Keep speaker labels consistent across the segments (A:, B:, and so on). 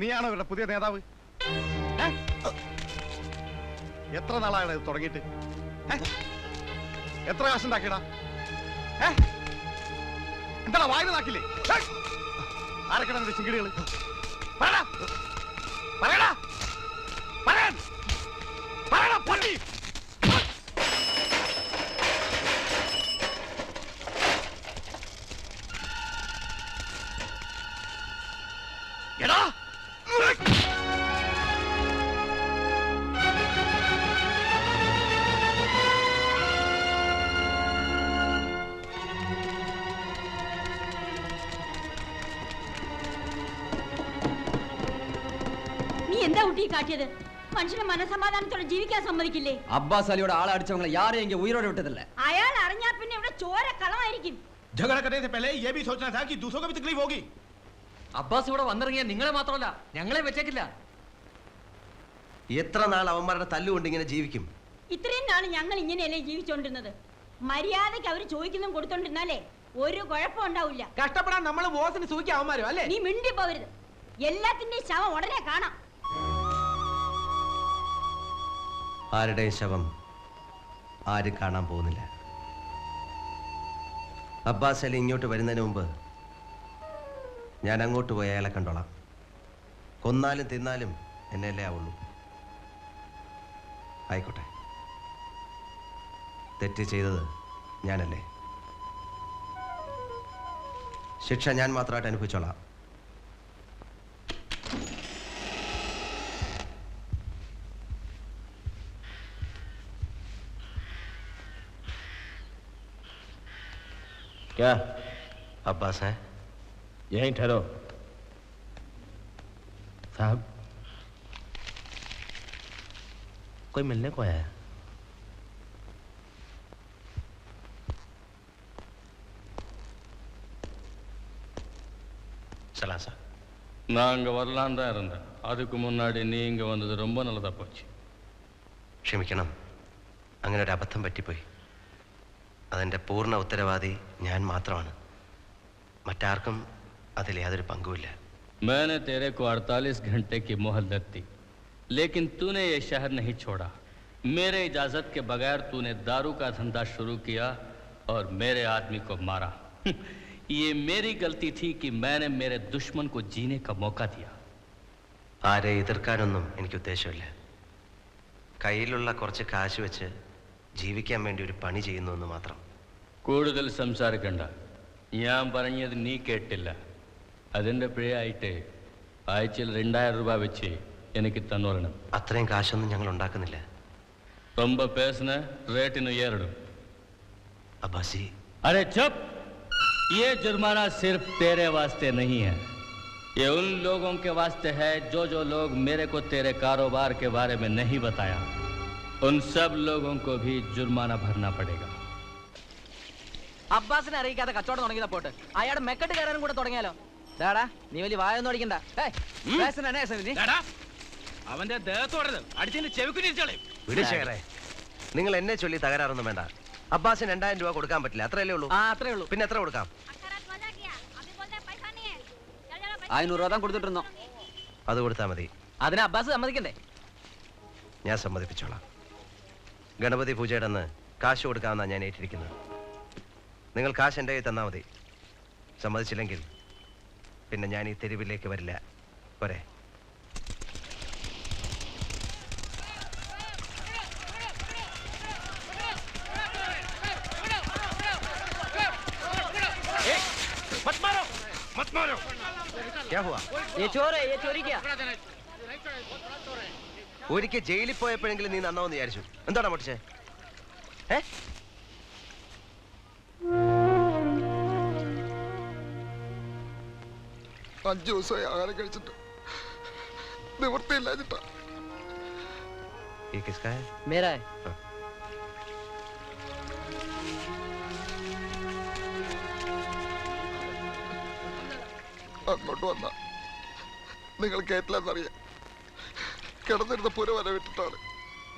A: നീയാണോ ഇവരുടെ പുതിയ നേതാവ്? എത്ര നാളാണ് ഇത് തുടങ്ങിയിട്ട്? എത്ര കാശുണ്ടാക്കിയടാ എന്താ വായന നാക്കില്ലേ? ആരൊക്കെയാണ് നിന്റെ പള്ളി എടാ!
B: നീ എന്താ ഊട്ടി കാട്ടിയത് മനുഷ്യനെ മനസമാധാനത്തോടെ ജീവിക്കാൻ സമ്മതിക്കില്ലേ
C: അബ്ബാസ് അലിയുടെ ആളെ അടിച്ചവങ്ങളെ യാരെയും ഇങ്ങ ഉയരോടെ വിട്ടതല്ല
B: അയാൾ അറിഞ്ഞാ പിന്നെ ഇവിടെ ചോര കളമായിരിക്കും
D: झगड़ा करने से पहले ये भी सोचना था कि दूसरों को भी तकलीफ होगी
E: അബ്ബാസ് ഇവിടെ വന്നിറങ്ങിയ നിങ്ങളെ മാത്രമല്ല ഞങ്ങളെ വെച്ചേക്കില്ല.
F: എത്ര നാൾ അവന്മാരുടെ തല്ലുകൊണ്ട് ഇങ്ങനെ ജീവിക്കും?
B: ഇത്രയും നാൾ ഞങ്ങൾ ഇങ്ങനെയല്ലേ ജീവിച്ചോണ്ടിരുന്നത്? മര്യാദയ്ക്ക് അവർ ചോദിക്കുന്നതും കൊടുത്തോണ്ടിരുന്നാലേ ഒരു കുഴപ്പം ഉണ്ടാവില്ല.
G: കഷ്ടപ്പെടാൻ നമ്മൾ ബോസിന് സൂക്കിയാവന്മാരും അല്ലേ?
B: നീ മിണ്ടി പോവരുത് എല്ലാത്തിന്റെയും ശവം ഉടനെ കാണാം.
F: ആരുടെ ശവം ആരും കാണാൻ പോകുന്നില്ല. അബ്ബാസ് അലി ഇങ്ങോട്ട് വരുന്നതിന് മുമ്പ് ഞാൻ അങ്ങോട്ട് പോയി അയാളെ കണ്ടോളാം കൊന്നാലും തിന്നാലും എന്നെയല്ലേ ആവുള്ളൂ ആയിക്കോട്ടെ തെറ്റ് ചെയ്തത് ഞാനല്ലേ ശിക്ഷ ഞാൻ മാത്രമായിട്ട് അനുഭവിച്ചോളാം क्या अब्बास हैं
D: यहीं ठहरो साहब
F: कोई मिलने को आया है चला सा
H: நான் அங்கே வரலான் தான் இருந்தேன் அதுக்கு முன்னாடி நீ இங்கே வந்தது ரொம்ப நல்லதாக போச்சு
F: ക്ഷമിക്കണം അങ്ങനെ ഒരു അബദ്ധം പറ്റിപ്പോയി അതിൻ്റെ പൂർണ്ണ ഉത്തരവാദി ഞാൻ മാത്രമാണ് മറ്റാർക്കും അതിൽ യാതൊരു പങ്കുമില്ല
H: मैंने तेरे को 48 घंटे की मोहलत दी लेकिन तूने ये शहर नहीं छोड़ा मेरे इजाज़त के बगैर तूने दारू का धंधा शुरू किया और मेरे आदमी को मारा ये मेरी गलती थी कि मैंने मेरे दुश्मन को जीने का मौका दिया
F: ആരെ എതിർക്കാനൊന്നും എനിക്ക് ഉദ്ദേശമില്ല കയ്യിലുള്ള കുറച്ച് കാശ് വെച്ച് ജീവിക്കാൻ വേണ്ടി ഒരു പണി ചെയ്യുന്നു എന്ന് മാത്രം
H: കൂടുതൽ സംസാരിക്കണ്ട ഞാൻ പറഞ്ഞത് നീ കേട്ടില്ല അതിൻ്റെ പിഴയായിട്ട് ആഴ്ചയിൽ രണ്ടായിരം രൂപ വെച്ച് എനിക്ക് തന്നോളണം
F: അത്രയും കാശൊന്നും ഞങ്ങൾ ഉണ്ടാക്കുന്നില്ല
H: ரொம்ப பேசுன ரேட்டின்னு ஏறிடும்
F: അബ്ബാസി
H: अरे चुप ये जुर्माना सिर्फ तेरे वास्ते नहीं है ये उन लोगों के वास्ते है जो जो लोग मेरे को तेरे कारोबार के बारे में नहीं बताया उन सब लोगों को भी जुर्माना भरना पड़ेगा
G: അബ്ബാസിനെ അറിയിക്കാതെ കച്ചവടം തുടങ്ങിയതാ പോട്ട് അയാളുടെ മെക്കെട്ട് കയറാനും കൂടെ തുടങ്ങിയാലോ ഡാടാ നീ വലിയ വായൊന്നും അടിക്കണ്ട?
D: അവന്റെ ദേഹത്തോടരുത് അടിച്ചതിന്റെ ചെവിക്കുരിച്ചോളയും
F: വിടുശേഖരെ നിങ്ങൾ എന്നെ ചൊല്ലി തകരാറൊന്നും വേണ്ട. അബ്ബാസിന് രണ്ടായിരം രൂപ കൊടുക്കാൻ പറ്റില്ല അത്രയല്ലേ ഉള്ളൂ?
G: ആ അത്രേ ഉള്ളൂ.
F: പിന്നെ എത്ര കൊടുക്കാം?
C: അതിനൂറ് രൂപ കൊടുത്തിട്ടുണ്ടോ കൊടുത്തിട്ടിരുന്നോ?
F: അത് കൊടുത്താൽ മതി.
G: അതിന് അബ്ബാസ് സമ്മതിക്കണ്ടേ?
F: ഞാൻ സമ്മതിപ്പിച്ചോളാം. ഗണപതി പൂജയുടെ അന്ന് കാശ് കൊടുക്കാമെന്നാണ് ഞാൻ ഏറ്റിരിക്കുന്നത്. നിങ്ങൾ കാശ് എന്റെ കയ്യിൽ തന്നാൽ മതി. സമ്മതിച്ചില്ലെങ്കിൽ പിന്നെ ഞാൻ ഈ തെരുവിലേക്ക് വരില്ല. പോരെ. ഒരിക്കൽ ജയിലിൽ പോയപ്പോഴെങ്കിലും നീ നന്നാവെന്ന് വിചാരിച്ചു. എന്താണ് മട്ടിച്ചേ? ഏ?
I: അഞ്ചു ദിവസമായി ആഹാരം കഴിച്ചിട്ട് നിവൃത്തിയില്ലാഞ്ഞിട്ടാ
F: ഈ കിസ്കായ
G: मेरा है
I: അങ്ങോട്ട് വന്ന നിങ്ങൾ കേട്ടില്ലെന്നറിയാം കിടന്നിരുന്ന പുര വരെ വിട്ടിട്ടാണ്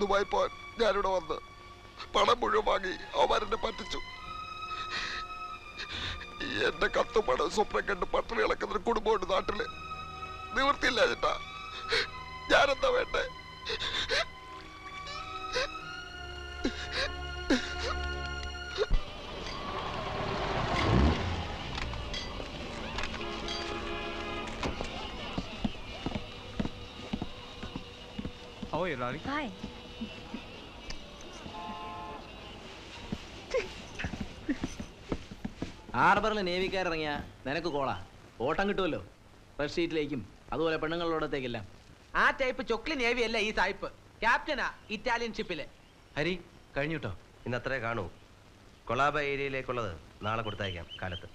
I: ദുബായി പോവാൻ ഞാനിവിടെ വന്ന് പണം മുഴുവൻ വാങ്ങി അവരെന്നെ പറ്റിച്ചു എന്റെ കത്തുമാണ് സ്വപ്നം കണ്ട് പട്ടണി ഇളക്കുന്ന ഒരു കുടുംബമുണ്ട് നാട്ടിൽ. നിവൃത്തിയില്ല ചേട്ടാ. ഞാനെന്താ വേണ്ടേ?
B: ഹായ്
G: ഹാർബറിൽ നേവിക്കാരിറങ്ങിയ നിനക്ക് കോളാ. ഓട്ടം കിട്ടുമല്ലോ. ഫ്രഷ് ഷീറ്റിലേക്കും അതുപോലെ പെണ്ണുങ്ങളോടത്തേക്കെല്ലാം ആ ടൈപ്പ് ചൊക്ലി നേവി അല്ല ഈ ടൈപ്പ് ക്യാപ്റ്റനാ ഇറ്റാലിയൻ ഷിപ്പിലെ ഹരി കഴിഞ്ഞു കേട്ടോ
J: ഇന്ന് അത്രേ കാണൂ. കൊളാബ ഏരിയയിലേക്കുള്ളത് നാളെ കൊടുത്തയക്കാം. കാലത്ത്.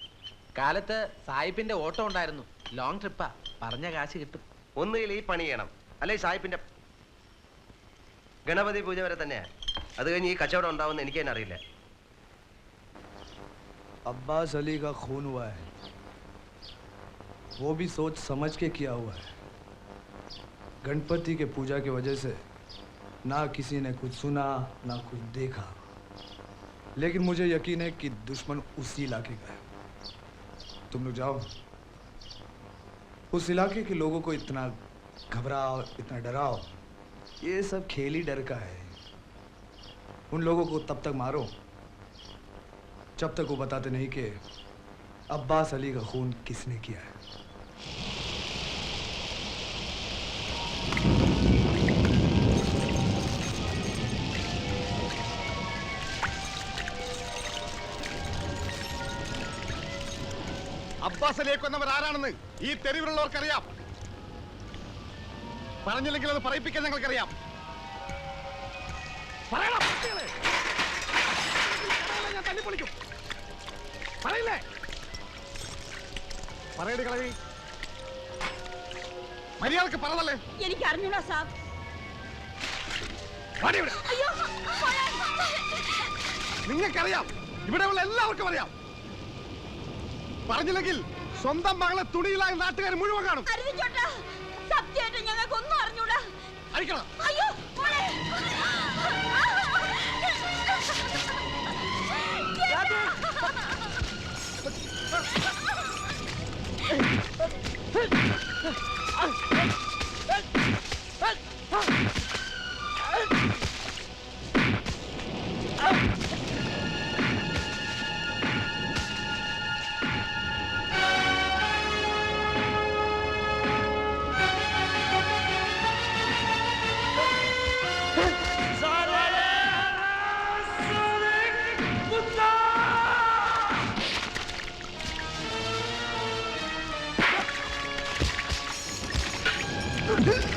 G: കാലത്ത് സായിപ്പിന്റെ ഓട്ടോ ഉണ്ടായിരുന്നു. ലോങ് ട്രിപ്പാ പറഞ്ഞ കാശ് കിട്ടും.
J: ഒന്നുകിൽ ഈ പണി ചെയ്യണം. അല്ലെ സായിപ്പിന്റെ ഗണപതി പൂജ വരെ തന്നെയാ. അത് കഴിഞ്ഞ് ഈ കച്ചവടം ഉണ്ടാവുമെന്ന് എനിക്ക് തന്നെ അറിയില്ല.
K: अब्बास अली का खून हुआ है। वो भी सोच समझ के किया हुआ है। गणपति के पूजा की वजह से ना किसी ने कुछ सुना, ना कुछ देखा। लेकिन मुझे यकीन है कि दुश्मन उसी इलाके का है। तुम लोग जाओ। उस इलाके के लोगों को इतना घबराओ, इतना डराओ, ये सब खेल डर का है। उन लोगों को तब तक मारो जब तक वो बताते नहीं कि अब्बास अली का खून किसने किया है
A: അബ്ബാസ് അലിയെ കൊന്നവർ ആരാണെന്ന് ഈ തെരുവിലുള്ളവർക്കറിയാം പറഞ്ഞില്ലെങ്കിൽ അത് പറയിപ്പിക്കാൻ ഞങ്ങൾക്കറിയാം പറയണം കുട്ടികളെ. ഞാൻ തല്ലിപ്പൊളിക്കും പറയില്ലേ? പറയടി കളവി മര്യാദയ്ക്ക് പറഞ്ഞല്ലേ
B: എനിക്ക് അറിഞ്ഞൂടാ സാബ്
A: നിങ്ങൾക്കറിയാം. ഇവിടെയുള്ള എല്ലാവർക്കും അറിയാം. പറഞ്ഞില്ലെങ്കിൽ സ്വന്തം മകളെ തുണിയിലായി നാട്ടുകാർ മുഴുവൻ കാണും.
B: ഞങ്ങൾക്കൊന്നും അറിഞ്ഞൂടാ. അയ്യോ あ
J: っ! Huh?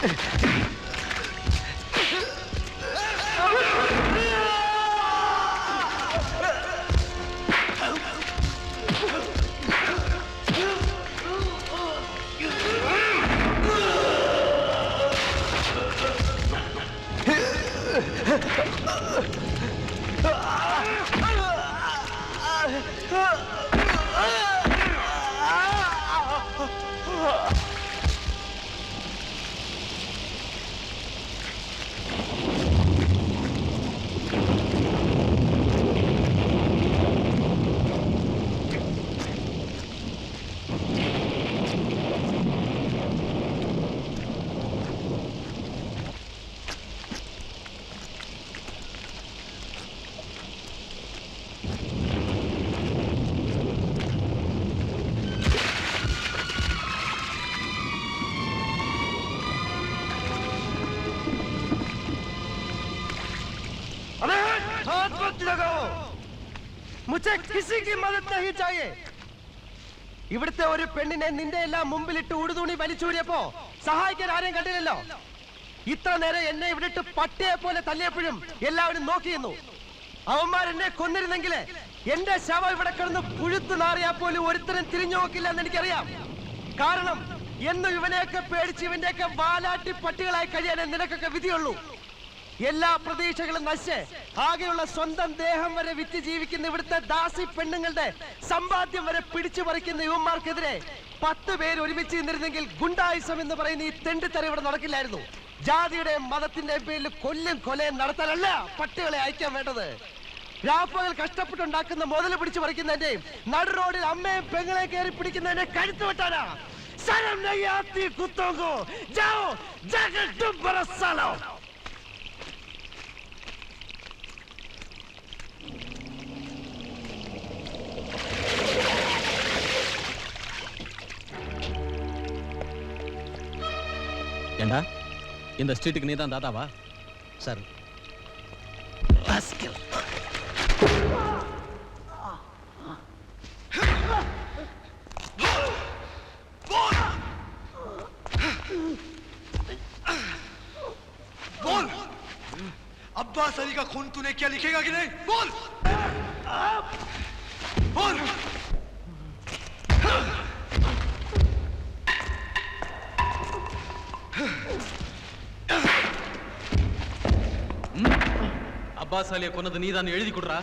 J: Ah! मुझे किसी की मदद नहीं चाहिए ഇവിടുത്തെ ഒരു പെണ്ണിനെ നിന്റെ എല്ലാം മുമ്പിലിട്ട് ഉടുതുണി വലിച്ചൂരിയപ്പോ സഹായിക്കാൻ ആരെയും കണ്ടില്ലല്ലോ ഇത്ര നേരം എന്നെ ഇവിടിട്ട് പട്ടിയെ പോലെ തല്ലിയപ്പോഴും എല്ലാവരും നോക്കിയിരുന്നു അവന്മാർ എന്നെ കൊന്നിരുന്നെങ്കിൽ എന്റെ ശവം ഇവിടെ കിടന്ന് പുഴുത്തു നാറിയാ പോലും ഒരുത്തരും തിരിഞ്ഞു നോക്കില്ല എന്ന് എനിക്കറിയാം കാരണം എന്നും ഇവനെയൊക്കെ പേടിച്ച് ഇവന്റെയൊക്കെ വാലാട്ടി പട്ടികളായി കഴിയാനേ നിനക്കൊക്കെ വിധിയുള്ളൂ എല്ലാ പ്രതീക്ഷകളും നശിച്ച് ആകെയുള്ള സ്വന്തം ദേഹം വരെ വിറ്റ് ജീവിക്കുന്ന ഇവിടുത്തെ ദാസി പെണ്ണുങ്ങളുടെ സമ്പാദ്യം വരെ പിടിച്ചു പറിക്കുന്ന യുവന്മാർക്കെതിരെ പത്ത് പേര് ഒരുമിച്ച് നിന്നിരുന്നെങ്കിൽ ഗുണ്ടായുസം എന്ന് പറയുന്ന ഈ തെണ്ടിത്തര ഇവിടെ നടക്കില്ലായിരുന്നു. ജാതിയുടെ മതത്തിന്റെ പേരിൽ കൊല്ലും കൊലയും നടത്താനല്ല പട്ടികളെ അയക്കാൻ വേണ്ടത്. രാപ്പകൽ കഷ്ടപ്പെട്ടുണ്ടാക്കുന്ന മുതൽ പിടിച്ചു പറിക്കുന്നതിന്റെയും നടു റോഡിൽ അമ്മയും പെങ്ങളെ കയറി പിടിക്കുന്നതിന്റെ കഴുത്ത് വെട്ടാനാ? സരം നെയ്യാത്തി കുത്തോങ്കോ. ജാകർ തും
D: ஏண்டா இந்த ஸ்ட்ரீட்டுக்கு நீ தான் தாத்தாவா
J: சார்
K: बोल अब्बास अली का खून तूने क्या लिखेगा कि नहीं बोल बोल
D: அப்பாஸ் அலியை கொன்னது நீதான் எழுதி கொடுறா.